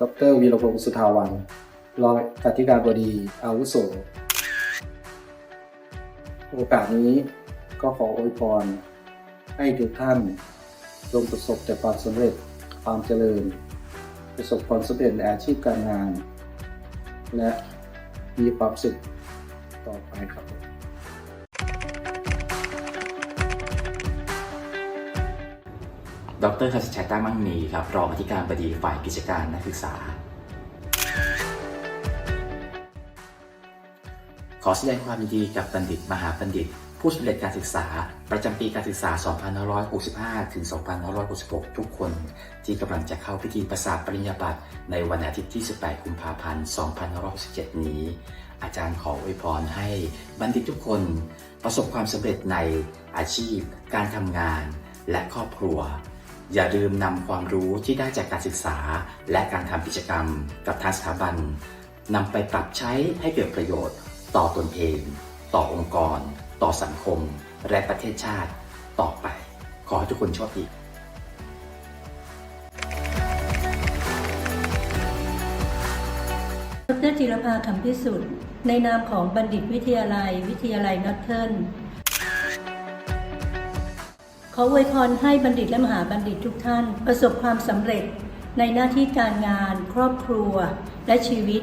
รวีรพงศ์สุทาวันรองอธิการบดีอาวุโส โอกาสนี้ก็ขออวยพรให้ทุกท่านจงประสบแต่ความสำเร็จความเจริญ ประสบความสำเร็จในอาชีพการงาน และมีความสุขต่อไปครับ ดรคชัยต้ามั่งมีครับรองอธิการบดีฝ่ายกิจการนักศึกษา ขอแสดงความยินดีกับบัณฑิตมหาบัณฑิต ผู้สำเร็จการศึกษา ประจำปีการศึกษา 2565 ถึง 2566 ทุกคน ที่กำลังจะเข้าพิธีประสาทปริญญาบัตรในวันอาทิตย์ที่ 18 กุมภาพันธ์ 2567 นี้ อาจารย์ขออวยพรให้บัณฑิตทุกคนประสบความสำเร็จในอาชีพ การทำงาน และครอบครัว อย่าลืมนำความรู้ที่ได้จากการศึกษา และการทำกิจกรรม กับทางสถาบันนำไปปรับใช้ให้เกิดประโยชน์ ต่อตนเอง ต่อองค์กร ต่อสังคม และประเทศชาติ ต่อไป ขอให้ทุกคนโชคดีดรจิรภาคำพิสุทธิ์ในนามของบัณฑิตวิทยาลัย วิทยาลัยนอตเทิร์น ออวยพรให้บัณฑิตและมหาบัณฑิตทุกท่าน ประสบความสำเร็จในหน้าที่การงาน ครอบครัวและชีวิต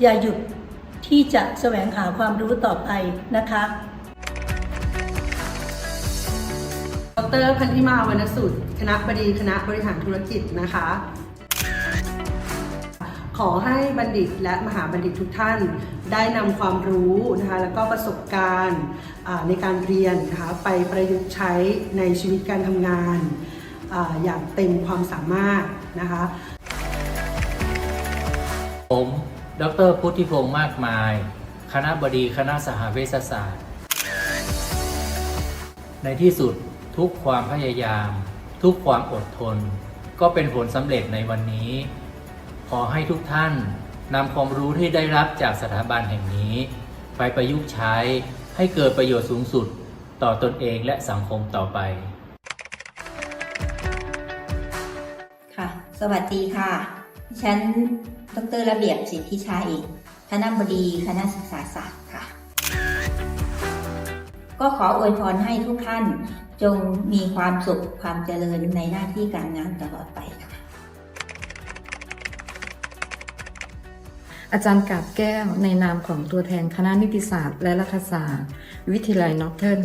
อย่าหยุดที่จะแสวงหาความรู้ต่อไปนะคะ ดรพันธิมาวรรณสุด คณะบดีคณะบริหารธุรกิจนะคะ ขอให้บัณฑิตและมหาบัณฑิตทุกท่าน ได้นำความรู้นะคะแล้วก็ประสบการณ์ในการเรียนนะคะไปประยุกต์ใช้ในชีวิตการทำงานออย่างเต็มความสามารถนะคะผม ดรพุทธิพงศ์มากมาย คณะบดีคณะสหเวชศาสตร์ ในที่สุดทุกความพยายาม ทุกความอดทน ก็เป็นผลสำเร็จในวันนี้ ขอให้ทุกท่านนำความรู้ที่ได้รับจากสถาบันแห่งนี้ ไปประยุกต์ใช้ให้เกิดประโยชน์สูงสุดต่อตนเองและสังคมต่อไปค่ะ สวัสดีค่ะฉันดรระเบียบสิทธิชัยคณะบดีคณะศึกษาศาสตร์ค่ะ ก็ขออวยพรให้ทุกท่านจงมีความสุขความเจริญในหน้าที่การงานตลอดไปค่ะ อาจารย์กาบแก้วในนามของตัวแทนคณะนิติศาสตร์ และรัฐศาสตร์ วิทยาลัยนอร์เทิร์น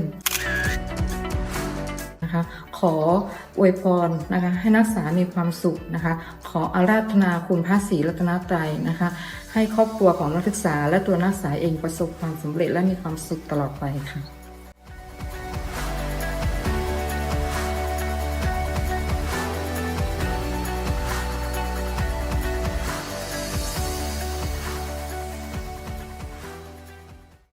นะคะขออวยพรนะคะให้นักศึกษามีความสุขนะคะขออาราธนาคุณพระศรีรัตนตรัยนะคะให้ครอบครัวของนักศึกษาและตัวนักศึกษาเองประสบความสำเร็จและมีความสุขตลอดไปค่ะ